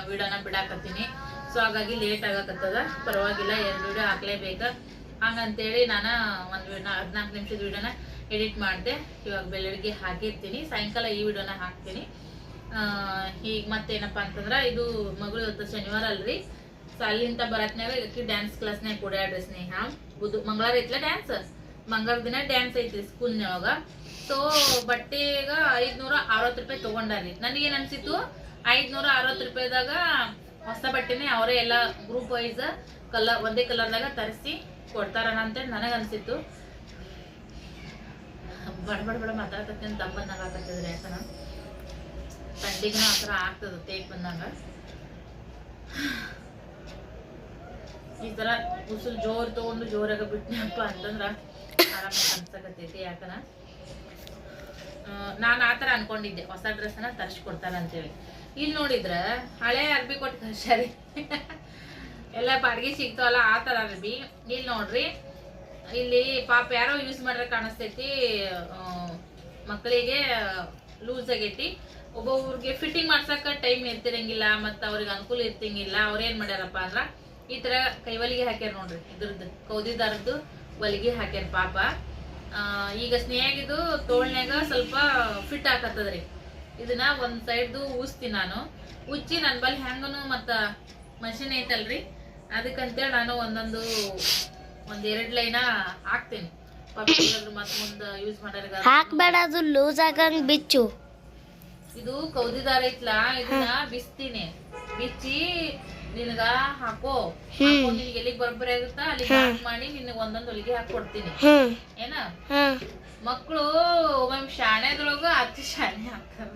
S1: ವಿಡಿಯೋನ ಬಿಡಾಕತ್ತೀನಿ. ಸೊ ಹಾಗಾಗಿ ಲೇಟ್ ಆಗಕತ್ತದ. ಪರವಾಗಿಲ್ಲ ಎರಡು ವಿಡಿಯೋ ಹಾಕ್ಲೇಬೇಕು. ಹಂಗಂತೇಳಿ ನಾನು ಒಂದು ಹದಿನಾಲ್ಕು ನಿಮಿಷದ ವಿಡಿಯೋನ ಎಡಿಟ್ ಮಾಡಿದೆ. ಇವಾಗ ಬೆಳಗ್ಗೆ ಹಾಕಿರ್ತೀನಿ. ಸಾಯಂಕಾಲ ಈ ವಿಡಿಯೋನ ಹಾಕ್ತೀನಿ. ಈಗ ಮತ್ತೇನಪ್ಪ ಅಂತಂದ್ರೆ ಇದು ಮಗಳು ಇವತ್ತು ಶನಿವಾರ ಅಲ್ರಿ. ಸೊ ಅಲ್ಲಿಂದ ಬರತ್ನಾಗ ಇದಕ್ಕೆ ಡ್ಯಾನ್ಸ್ ಕ್ಲಾಸ್ನಾಗ ಕೊಡ್ಯಾಡ್ರಿ ಸ್ನೇಹ. ಬುಧ ಮಂಗಳವಾರ ಐತ್ಲ ಡ್ಯಾನ್ಸ್ ಮಂಗಳವಾರ ದಿನ ಡ್ಯಾನ್ಸ್ ಐತಿ ಸ್ಕೂಲ್ನೊಳಗ ಸೊ ಬಟ್ಟೆಗ ಐದ್ನೂರ ಅರವತ್ತು ರೂಪಾಯಿ ತಗೊಂಡಾರಿ. ನನಗೇನು ಅನ್ಸಿತ್ತು? ಐದ್ನೂರ ಅರವತ್ತು ರೂಪಾಯಿದಾಗ ಹೊಸ ಬಟ್ಟೆನೆ ಅವರೇ ಎಲ್ಲ ಗ್ರೂಪ್ ವೈಸ್ ಕಲರ್ ಒಂದೇ ಕಲರ್ದಾಗ ತರಿಸಿ ಕೊಡ್ತಾರನ ಅಂತೇಳಿ ನನಗೆ ಅನ್ಸಿತ್ತು. ಬಡ ಬಡ ಬಡ ಮಾತಾಡ್ಕತ್ತೀನಿ ದಮ್ ಬಂದಂಗ ಆಗತ್ತಿದ್ರಿ ಯಾಕನ? ತಂಡಿಗೂ ಆ ಥರ ಆಗ್ತದೆ ತೇಗ್ ಬಂದಂಗ ಈ ತರ ಉಸಿರು ಜೋರ್ ತಗೊಂಡು ಜೋರಾಗ ಬಿಟ್ನಪ್ಪ ಅಂತಂದ್ರ ಆರಾಮ ಅನ್ಸಕತ್ತೈತಿ ಯಾಕನ? ನಾನು ಆತರ ಅನ್ಕೊಂಡಿದ್ದೆ. ಹೊಸ ಡ್ರೆಸ್ನ ತರಿಸ್ಕೊಡ್ತಾರ ಅಂತೇಳಿ ಇಲ್ಲಿ ನೋಡಿದ್ರ ಹಳೆ ಅರ್ಬಿ ಕೊಟ್ಟು ಕಳ್ಸ್ಯಾರಿ. ಎಲ್ಲ ಬಾಡಿಗೆ ಸಿಗ್ತಾವಲ್ಲ ಆ ಥರ ಅರ್ಬಿ. ಇಲ್ಲಿ ನೋಡ್ರಿ, ಇಲ್ಲಿ ಪಾಪ ಯಾರೋ ಯೂಸ್ ಮಾಡ್ರೆ ಕಾಣಿಸ್ತೈತಿ ಮಕ್ಕಳಿಗೆ ಲೂಸ್ ಆಗೈತಿ ಒಬ್ಬೊಬ್ರಿಗೆ ಫಿಟ್ಟಿಂಗ್ ಮಾಡ್ಸಕ್ಕ ಟೈಮ್ ಇರ್ತಿರಂಗಿಲ್ಲ, ಮತ್ತು ಅವ್ರಿಗೆ ಅನುಕೂಲ ಇರ್ತಿಂಗಿಲ್ಲ ಅವ್ರೇನ್ ಮಾಡ್ಯಾರಪ್ಪ ಅಂದ್ರ ಈ ತರ ಕೈವಲಿಗೆ ಹಾಕ್ಯಾರ ನೋಡ್ರಿ ಇದ್ರದ್ದು. ಕೌದಿದಾರದ್ದು ಹೊಲಿಗೆ ಹಾಕ್ಯಾರ ಪಾಪ. ಆ, ಈಗ ಸ್ನೇಹಿದು ತೋಳ್ನ್ಯಾಗ ಸ್ವಲ್ಪ ಫಿಟ್ ಹಾಕತ್ತದ್ರಿ ಇದನ್ನ ಒಂದ್ ಸೈಡ್ದು ಉಸ್ತೀನಿ ನಾನು. ಉಚ್ಚಿ ನನ್ ಬಲ್ ಹೆಂಗನು ಮತ್ತ ಮಷಿನ್ ಐತಲ್ರಿ. ಅದಕ್ಕಂತೇಳಿ ನಾನು ಒಂದೊಂದು ಒಂದ್ ಎರಡ್ ಲೈನ ಹಾಕ್ತೀನಿ.
S2: ಹಾಕ್ಬೇಡ ಅದು ಲೂಸ್ ಆಗಂಗ್ ಬಿಚ್ಚು.
S1: ಇದು ಕೌದಿದಾರ ಐತ್ಲಾ ಇದನ್ನ ಬಿಸ್ತೀನಿ. ಬಿಚ್ಚಿ ನಿನಗ ಹಾಕೋ? ನಿನಗೆ ಎಲ್ಲಿಗೆ ಬರೋಬ್ಬರಿ ಆಗುತ್ತಾ? ಅಲ್ಲಿ ಹಾಕ್ ಮಾಡಿ ನಿನಗೆ ಒಂದೊಂದು ಹೊಲಿಗೆ ಹಾಕಿ ಕೊಡ್ತೀನಿ. ಏನ? ಮಕ್ಕಳು ಒಮ್ಮೆ ಶಾಣೆದ್ರೊಳಗ ಅತಿ ಶಾಣೆ ಹಾಕ್ತಾರ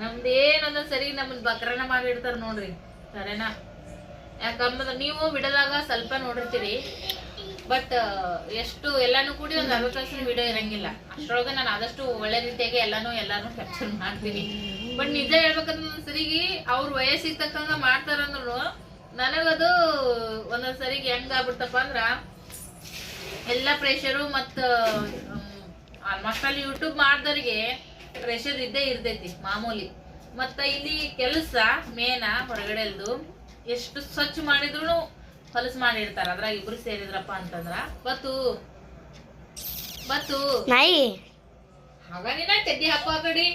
S1: ನಮ್ದೇನೊಂದ ಸರಿ ನಮ್ಮನ್ ಮಾಡಿ ಇಡ್ತಾರ ನೋಡ್ರಿ ಸರೇನಾ? ಯಾಕಂದ್ರೆ ನೀವು ಬಿಡದಾಗ ಸ್ವಲ್ಪ ನೋಡಿರ್ತೀರಿ. ಬಟ್ ಎಷ್ಟು ಎಲ್ಲಾನು ಕೂಡಿ ಒಂದು ಅರವತ್ತು ತಾಸಿನ ವಿಡಿಯೋ ಇರಂಗಿಲ್ಲ. ಅಷ್ಟರೊಳಗ ನಾನು ಆದಷ್ಟು ಒಳ್ಳೆ ರೀತಿಯಾಗಿ ಎಲ್ಲಾನು ಎಲ್ಲಾನು ಕ್ಯಾಪ್ಚರ್ ಮಾಡ್ತೀನಿ. ಬಟ್ ನಿಜ ಹೇಳ್ಬೇಕಂದ್ರೆ ಸರಿಗೆ ಅವ್ರ ವಯಸ್ಸಿಗೆ ತಕ್ಕಂಗ ಮಾಡ್ತಾರಂದ್ರು ನನಗದು ಒಂದೊಂದ್ ಸರಿಗೆ ಹೆಂಗ್ ಆಗ್ಬಿಡ್ತಪ್ಪ ಅಂದ್ರ ಎಲ್ಲ ಪ್ರೆಷರು ಮತ್ತ ಆಲ್ಮೋಸ್ಟ್ ಅಲ್ಲಿ ಯೂಟ್ಯೂಬ್ ಮಾಡ್ದವ್ರಿಗೆ ಪ್ರೆಷರ್ ಇದ್ದೇ ಇರ್ತೈತಿ ಮಾಮೂಲಿ. ಮತ್ತ ಇಲ್ಲಿ ಕೆಲಸ ಮೇನ ಹೊರಗಡೆಲ್ದು. ಎಷ್ಟು ಸ್ವಚ್ಛ ಮಾಡಿದ್ರು ಹೊಲಸು ಮಾಡಿರ್ತಾರ ಅದ್ರಾಗ ಇಬ್ರು ಸೇರಿದ್ರಪ್ಪ ಅಂತಂದ್ರ. ಬತ್ತು. ಬತ್ತು.
S2: ನಾಯಿ.
S1: ಹಾಗಾಗಿ ನಾ ಚಡ್ಡಿ ಆ ಕಡಿ.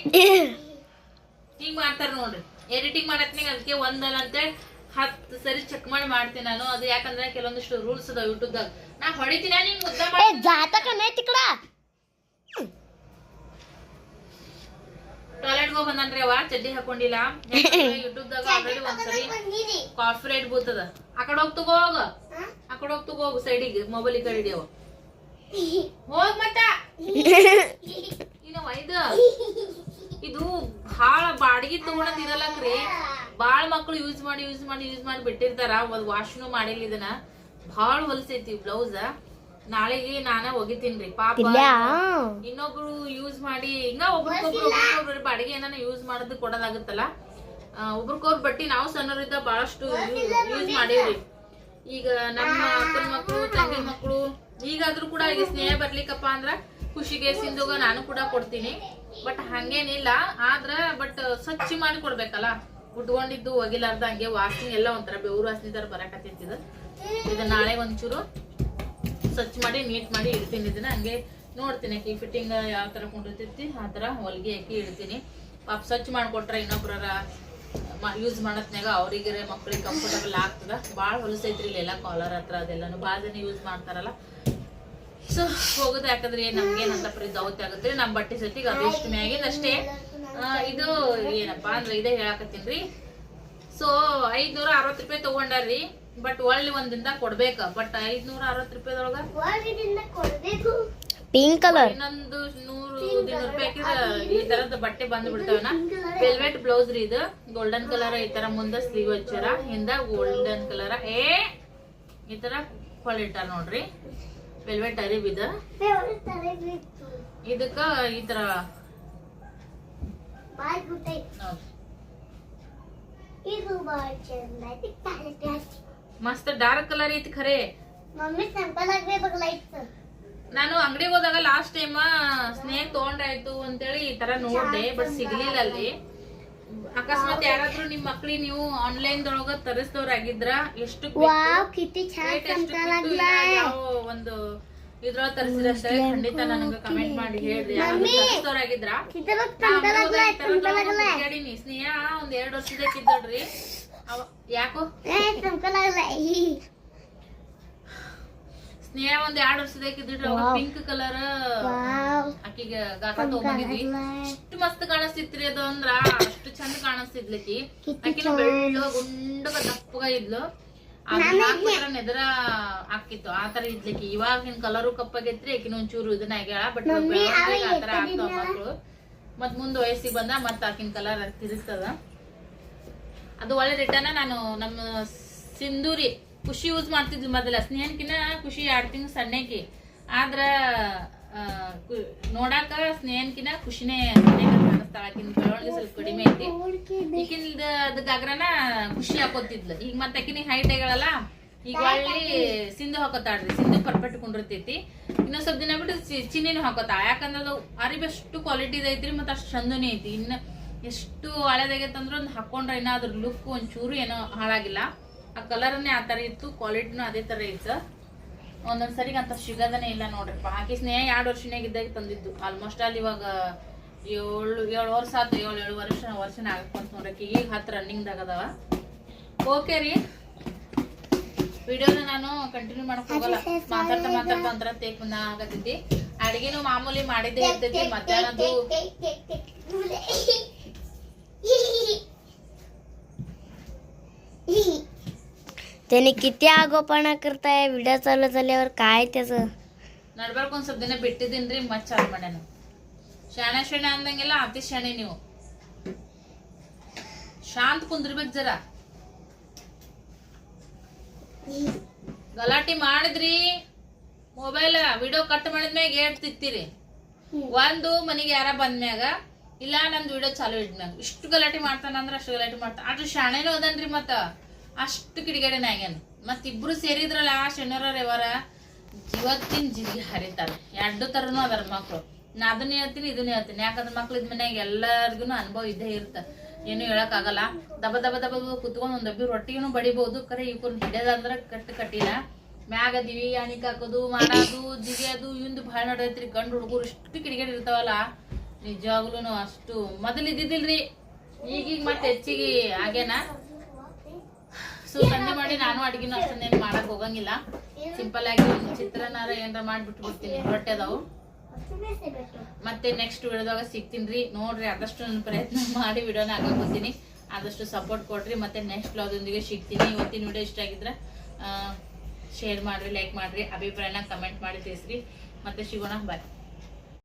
S1: ಹಿಂಗ್ ಮಾಡ್ತಾರ ನೋಡ್ರಿ. ಎಡಿಟಿಂಗ್ ಮಾಡತ್ನಾಗ ಅದಕ್ಕೆ ಒಂದಲ್ಲ ಅಂತೇಳಿ ಹತ್ತು ಸರಿ ಚೆಕ್ ಮಾಡಿ ಮಾಡ್ತೀನಿ ನಾನು. ಅದು ಯಾಕಂದ್ರೆ ಕೆಲವೊಂದಿಷ್ಟು ರೂಲ್ಸ್ ಅದಾವ ಯೂಟ್ಯೂಬ್ದಾಗ ನಾ ಹೊಡಿತೀನಿ ನಿಂಗ್ ಮುದ್ದ ಮಾಡಿ
S2: ಜಾತಕ ನೈತಿ ಕಡ
S1: ಟಾಯ್ಲೆಟ್ ಹೋಗ್ ಬಂದನ್ರಿ ಅವ ಚಡ್ಡಿ ಹಾಕೊಂಡಿಲ್ಲ. ಯೂಟ್ಯೂಬ್ದಾಗ ಆಲ್ರೆಡಿ ಒಂದ್ಸರಿ ಕಾಫಿ ರೇಟ್ ಬೂತದ ಆ ಕಡೆ ಹೋಗ್ ತಗೋ ಹೋಗ. ಆ ಕಡೆ ಹೋಗ್ ಹೋಗು ಸೈಡಿಗೆ ಮೊಬೈಲ್ ಈ ಕಡೆ ಹಿಡಿಯವ. ಹೋಗ್ ಮತ್ತ. ಇದು ಇದು ಭಾಳ ಬಾಡಿಗೆ ತಗೊಳದ್ ಇರಲ್ಲಕ್ರಿ. ಬಾಳ ಮಕ್ಳು ಯೂಸ್ ಮಾಡಿ ಯೂಸ್ ಮಾಡಿ ಯೂಸ್ ಮಾಡಿ ಬಿಟ್ಟಿರ್ತಾರ. ಒಂದ್ ವಾಶ್ನು ಮಾಡಿಲ್ಲ ಇದನ್ನ. ಭಾಳ ಹೊಲಸೈತಿ ಬ್ಲೌಸ್ ನಾಳೆಗೆ ನಾನ ಒಗಿತೀನ್ರಿ ಪಾಪ ಇನ್ನೊಬ್ರು ಯೂಸ್ ಮಾಡಿ ಹಿಂಗ ಒಬ್ರಿಗೊಬ್ರು ಬಾಡಿಗೆ ಏನಾನ ಯೂಸ್ ಮಾಡೋದು ಕೊಡೋದಾಗುತ್ತಲ್ಲ? ಒಬ್ರಿಗೊಬ್ರು ಬಟ್ಟಿ ನಾವು ಸಣ್ಣವರಿದ್ದ ಬಹಳಷ್ಟು ಯೂಸ್ ಮಾಡೀವ್ರಿ. ಈಗ ನಮ್ಮ ಅಕ್ಕನ ಮಕ್ಕಳು ತಂಗಿ ಮಕ್ಕಳು ಈಗಾದ್ರೂ ಕೂಡ ಈಗ ಸ್ನೇಹ ಬರ್ಲಿಕ್ಕಪ್ಪ ಅಂದ್ರ ಖುಷಿಗೆ ಸಿಂಧುಗ ನಾನು ಕೂಡ ಕೊಡ್ತೀನಿ. ಬಟ್ ಹಂಗೇನಿಲ್ಲ ಆದ್ರ ಬಟ್ ಸ್ವಚ್ಛ ಮಾಡಿ ಕೊಡ್ಬೇಕಲ್ಲ? ಉಟ್ಕೊಂಡಿದ್ದು ಒಗಿಲಾರ್ದ ಹಂಗೆ ವಾಸನೆ ಎಲ್ಲ ಒಂಥರ ಬೆವರು ವಾಸನೆ ತರ ಬರಕತ್ತಿದ್ದು ಇದು. ಇದು ನಾಳೆ ಒಂಚೂರು ಸ್ವಚ್ಛ ಮಾಡಿ ನೀಟ್ ಮಾಡಿ ಇಡ್ತೀನಿ ಇದನ್ನ. ಹಂಗೆ ನೋಡ್ತೀನಿ ಆಕಿ ಫಿಟ್ಟಿಂಗ್ ಯಾವ ತರ ಕೊಂಡಿರ್ತೈತಿ ಆ ತರ ಹೊಲಿಗೆ ಹಾಕಿ ಇಡ್ತೀನಿ. ಪಾಪ ಸ್ವಚ್ಛ ಮಾಡಿಕೊಟ್ರೆ ಇನ್ನೊಬ್ಬರ ಯೂಸ್ ಮಾಡತ್ನಾಗ ಅವ್ರಿಗೆ ಮಕ್ಳಿಗೆ ಕಂಫರ್ಟಬಲ್ ಆಗ್ತದ. ಭಾಳ ಹೊಲಸೈತ್ರಿ ಇಲ್ಲೆಲ್ಲ ಕಾಲರ್ ಹತ್ರ ಅದೆಲ್ಲಾನು. ಭಾಳ ಜನ ಯೂಸ್ ಮಾಡ್ತಾರಲ್ಲ. ಸೊ ಹೋಗೋದು ಯಾಕಂದ್ರೆ ಏನ್ ನಮ್ಗೇನಂತ ಪ್ರೀ ದೌತ್ಯ ಆಗುತ್ತೆ. ನಮ್ಮ ಬಟ್ಟೆ ಸತಿಗೆ ಅದು ಇಷ್ಟು ಮ್ಯಾಗಿಂದ ಅಷ್ಟೇ. ಇದು ಏನಪ್ಪಾ ಅಂದ್ರೆ ಇದೇ ಹೇಳಾಕತ್ತೀನ್ರಿ ಸೊ ಐದ್ನೂರ ಅರವತ್ತು ರೂಪಾಯಿ ತಗೊಂಡಾರ್ರಿ. ಬಟ್ ಒಳ್ಳೆ ಒಂದಿಂದ ಕೊಡ್ಬೇಕ? ಬಟ್ ಐದ್ನೂರ ಅರವತ್ತು ರೂಪಾಯಿದೊಳಗ?
S2: ಕೊಡ್ಬೇಕು. ಪಿಂಕ್ ಕಲರ್
S1: ಇನ್ನೊಂದು ನೂರು ರೂಪಾಯಿ ಹಾಕಿದ್ರೆ ಈ ತರದ ಬಟ್ಟೆ ಬಂದು ಬಿಡ್ತಾವನ ವೆಲ್ವೆಟ್ ಬ್ಲೌಸ್ ರೀ ಇದು. ಗೋಲ್ಡನ್ ಕಲರ್ ಈ ತರ ಮುಂದ ಸ್ಲೀವ್ ಹಚ್ಚಾರ ಹಿಂದ ಗೋಲ್ಡನ್ ಕಲರ್ ಏ ಈ ತರ ಹೊಳಿಟ್ಟಾರ ನೋಡ್ರಿ. ವೆಲ್ವೆಟ್ ಅರಿಬ್ ಇದು. ಇದಕ್ಕ ಈ ತರ ನೋಡ್ರಿ
S2: ಇದು ಬಾಳ ಚಂದ
S1: ಮಸ್ತ್ ಡಾರ್ಕ್ ಕಲರ್ ಐತಿ ಖರೆ.
S2: ಮಮ್ಮಿ ಸಿಂಪಲ್ ಆಗ್ಬೇಕು ಲೈಟ್ಸ್
S1: ನಾನು ಅಂಗಡಿಗೆ ಹೋದಾಗ ಲಾಸ್ಟ್ ಟೈಮ್ ಸ್ನೇಹ ತಗೊಂಡಾಯ್ತು ಅಂತೇಳಿ ಈ ತರ ನೋಡಿದೆ ಬಟ್ ಸಿಗ್ಲಿಲ್ಲ ಅಲ್ಲಿ. ಅಕಸ್ಮಾತ್ ಯಾರಾದ್ರು ನಿಮ್ ಮಕ್ಳಿ ನೀವು ಆನ್ಲೈನ್ ದೊಳಗ ತರಿಸ್ದವ್ರಾಗಿದ್ರ ಎಷ್ಟು ಒಂದು ಇದ್ರೊಳಗ ತರಿಸಿದ್ರ ಖಂಡಿತ ನನಗ ಕಮೆಂಟ್ ಮಾಡಿ ಹೇಳ್ರಿ. ತರಿಸ್ದವ್ರಾಗಿದ್ರ. ಸ್ನೇಹ ಒಂದ್ ಎರಡ್ ವರ್ಷದಕ್ಕಿದ್ದಳ್ರಿ ಅವ ಯಾಕೋ? ಸ್ನೇಹ ಒಂದ್ ಎರಡು ವರ್ಷದಕ್ಕಿದ್ರಿ ಅವಾಗ ಪಿಂಕ್ ಕಲರ್ ಆಕಿಗೆ ಗಾತ್ರ ತಗೊಂಡಿದ್ವಿ ಎಷ್ಟು ಮಸ್ತ್ ಕಾಣಿಸ್ತಿತ್ರಿ ಅದು ಅಂದ್ರ ಅಷ್ಟು ಚಂದ ಕಾಣಿಸ್ತಿದ್ಲಕಿ ಆಕಿನ ಬೆಳ್ಳ ಗುಂಡಗ ದಪ್ಪಗ ಇದ್ಲು. ನೆದರ ಹಾಕಿತ್ತು. ಆತರ ಇದ್ಲಕಿ ಇವಾಗಿನ ಕಲರು ಕಪ್ಪಾಗೈತ್ರಿ ಆಕಿನ ಒಂಚೂರು ಇದನ್ನ ಆಗ್ಯಾಳ. ಬಟ್ ಆತರ ಆಗ್ತಾವ ಮತ್ತ್ ಮತ್ ಮುಂದ್ ವಯಸ್ಸಿಗೆ ಬಂದ ಮತ್ ಆಕಿನ ಕಲರ್ ತಿರುಗ್ತದ. ಅದು ಒಳ್ಳೆ ರಿಟರ್ನ ನಾನು ನಮ್ಮ ಸಿಂಧೂರಿ ಖುಷಿ ಯೂಸ್ ಮಾಡ್ತಿದ್ವಿ ಮೊದಲ. ಸ್ನೇಹನ್ಕಿನ ಖುಷಿ ಎರಡು ತಿಂಗ್ ಸಣ್ಣಕಿ. ಆದ್ರ ನೋಡಾಕ ಸ್ನೇಹನ್ಕಿನ ಖುಷಿನೇ ಸ್ವಲ್ಪ ಐತಿ. ಖುಷಿ ಹಾಕೋತಿದ್ಲು. ಈಗ ಮತ್ತೆ ಹೈಟ್ ಆಗಲ್ಲ ಈಗ ಒಳ್ಳೆ ಸಿಂಧು ಹಾಕೋತಾಳ್ರಿ. ಸಿಂಧು ಪರ್ಫೆಕ್ಟ್ ಕುಂಡಿರ್ತೈತಿ. ಇನ್ನೊಂದ್ ಸ್ವಲ್ಪ ದಿನ ಬಿಟ್ಟು ಚಿನ್ನಿನೂ ಹಾಕೋತಾಳ. ಯಾಕಂದ್ರೆ ಅದು ಕ್ವಾಲಿಟಿದ ಕ್ವಾಲಿಟಿ ಐತ್ರಿ ಮತ್ತೆ ಅಷ್ಟು ಚಂದನೇ ಐತಿ. ಇನ್ನ ಎಷ್ಟು ಹಳೆದಾಗೈತೆ ಅಂದ್ರೆ ಒಂದು ಹಾಕೊಂಡ್ರೆ ಇನ್ನ ಅದ್ರ ಲುಕ್ ಒಂಚೂರು ಏನೋ ಹಾಳಾಗಿಲ್ಲ ಆ ಕಲರ್ನೇ ಆ ಥರ ಇತ್ತು ಕ್ವಾಲಿಟಿನೂ ಅದೇ ಥರ ಇತ್ತು ಒಂದೊಂದು ಸರಿಗೆ ಅಂತ ಸಿಗೋದನೇ ಇಲ್ಲ ನೋಡ್ರಿಪ್ಪ ಹಾಕಿ ಸ್ನೇಹ ಎರಡು ವರ್ಷನೇ ಇದ್ದಾಗ ತಂದಿದ್ದು ಆಲ್ಮೋಸ್ಟ್ ಆಲ್ ಇವಾಗ ಏಳು ಏಳು ವರ್ಷ ಆಯ್ತು ಏಳು ಏಳು ವರ್ಷ ವರ್ಷನೇ ಆಗಕ್ಕಂತ ನೋಡ್ರಿ ಈಗ ಹತ್ತು ರನ್ನಿಂಗ್ದಾಗ ಅದಾವ ಓಕೆ ರೀ ವಿಡಿಯೋನ ನಾನು ಕಂಟಿನ್ಯೂ ಮಾಡಕ್ ಹೋಗಲ್ಲ ಮಾತಾಡ್ತಾ ಮಾತಾಡ್ತಾ ಒಂಥರ ತೇಕ್ ಬಂದ ಆಗತೈತಿ ಅಡಿಗೆನು ಮಾಮೂಲಿ ಮಾಡಿದ್ದೇ ಇರ್ತೈತಿ ಮಧ್ಯಾಹ್ನದ್ದು
S2: त्याने किती आगोपणा करताय व्हिडिओ चालू झाल्यावर काय त्याचं
S1: ನಡ್ಬರ್ಕ್ ಒಂದ್ ಸ್ವಲ್ಪ ದಿನ ಬಿಟ್ಟಿದ್ದೀನ್ರಿ ಮತ್ ಚಾಲು ಮಾಡ್ಯಾನ ಶಾಣ ಶಾಣ ಅಂದಂಗೆಲ್ಲ ಅತಿ ಶಾಣೆ ನೀವು ಶಾಂತ ಕುಂದ್ರಬೇಕು ಜರ ಗಲಾಟೆ ಮಾಡಿದ್ರಿ ಮೊಬೈಲ್ ವಿಡಿಯೋ ಕಟ್ ಮಾಡಿದ್ಮ್ಯಾಗ ಏಟ್ ತಿಕ್ತೀರಿ ಒಂದು ಮನಿಗೆ ಯಾರ ಬಂದ್ಮ್ಯಾಗ ಇಲ್ಲ, ನಂದು ವಿಡಿಯೋ ಚಾಲೂ ಇಡ್ ನಂಗೆ. ಇಷ್ಟು ಗಲಾಟೆ ಮಾಡ್ತಾನಂದ್ರ ಅಷ್ಟು ಗಲಾಟೆ ಮಾಡ್ತಾನ. ಅಷ್ಟು ಶಾಣೆನೂ ಅದನ್ರಿ ಮತ್ತ. ಅಷ್ಟು ಕಿಡಿಗಡೆನ ಆಗ್ಯಾನ. ಮತ್ ಇಬ್ರು ಸೇರಿದ್ರಲ್ಲ ಆ ಶನಿವಾರ, ರವಿವಾರ, ಇವತ್ತಿನ ಜಿಗಿ ಹರಿತಾರೆ. ಎರಡು ಥರನೂ ಅದರ ಮಕ್ಳು. ನಾ ಅದನ್ನ ಹೇಳ್ತೀನಿ, ಇದನ್ನ ಹೇಳ್ತೀನಿ. ಯಾಕಂದ್ರೆ ಮಕ್ಳು ಇದ್ ಮನ್ಯಾಗ ಎಲ್ಲರಿಗೂ ಅನುಭವ ಇದ್ದೇ ಇರುತ್ತೆ ಏನು ಹೇಳಕ್ ಆಗಲ್ಲ. ದಬ ದಬ ದಬ ಕುತ್ಕೊಂಡು ಒಂದು ಡಬ್ಬಿ ರೊಟ್ಟಿಗೂ ಬಡಿಬಹುದು ಕರೆ ಇವನ್ ಹಿಡಿಯೋದಂದ್ರ ಕಟ್ಟು ಕಟ್ಟಿಲ್ಲ. ಮ್ಯಾಗ ದಿವಿ ಹಾಕೋದು, ಮಾಡೋದು ಜಿಗಿಯೋದು ಇವಂದು ಭಾಳ ನಡೆಯತ್ರಿ ಗಂಡು ಹುಡುಗರು ಇಷ್ಟು ಕಿಡಿಗೇಡಿ ಇರ್ತಾವಲ್ಲ. ನಿಜವಾಗ್ಲೂ ಅಷ್ಟು ಮೊದಲು ಇದ್ದಿದ್ದಿಲ್ರಿ ಈಗೀಗ ಮತ್ತೆ ಹೆಚ್ಚಿಗೆ ಆಗ್ಯಾನ. ಸೊ ಸಂಜೆ ಮಾಡಿ ನಾನು ಅಡ್ಗೆನು ಅಷ್ಟೊಂದು ಏನು ಮಾಡಕ್ ಹೋಗಂಗಿಲ್ಲ. ಸಿಂಪಲ್ ಆಗಿ ಒಂದು ಚಿತ್ರಾನ್ನಾರ ಏನಾರ ಮಾಡ್ಬಿಟ್ಟು ಬಿಡ್ತೀನಿ. ರೊಟ್ಟೆ ಅದಾವು. ಮತ್ತೆ ನೆಕ್ಸ್ಟ್ ವಿಡಿಯೋದಾಗ ಸಿಗ್ತೀನಿ ನೋಡ್ರಿ, ಆದಷ್ಟು ನನ್ನ ಪ್ರಯತ್ನ ಮಾಡಿ ವಿಡಿಯೋನ ಹಾಕೋತೀನಿ ಆದಷ್ಟು ಸಪೋರ್ಟ್ ಕೊಡ್ರಿ. ಮತ್ತೆ ನೆಕ್ಸ್ಟ್ ಬ್ಲಾಗ್ದೊಂದಿಗೆ ಸಿಗ್ತೀನಿ. ಇವತ್ತಿನ ವಿಡಿಯೋ ಇಷ್ಟ ಆಗಿದ್ರೆ ಶೇರ್ ಮಾಡ್ರಿ ಲೈಕ್ ಮಾಡ್ರಿ, ಅಭಿಪ್ರಾಯನ ಕಮೆಂಟ್ ಮಾಡಿ ತಿಳಿಸ್ರಿ. ಮತ್ತೆ ಸಿಗೋಣ ಬಾಯ್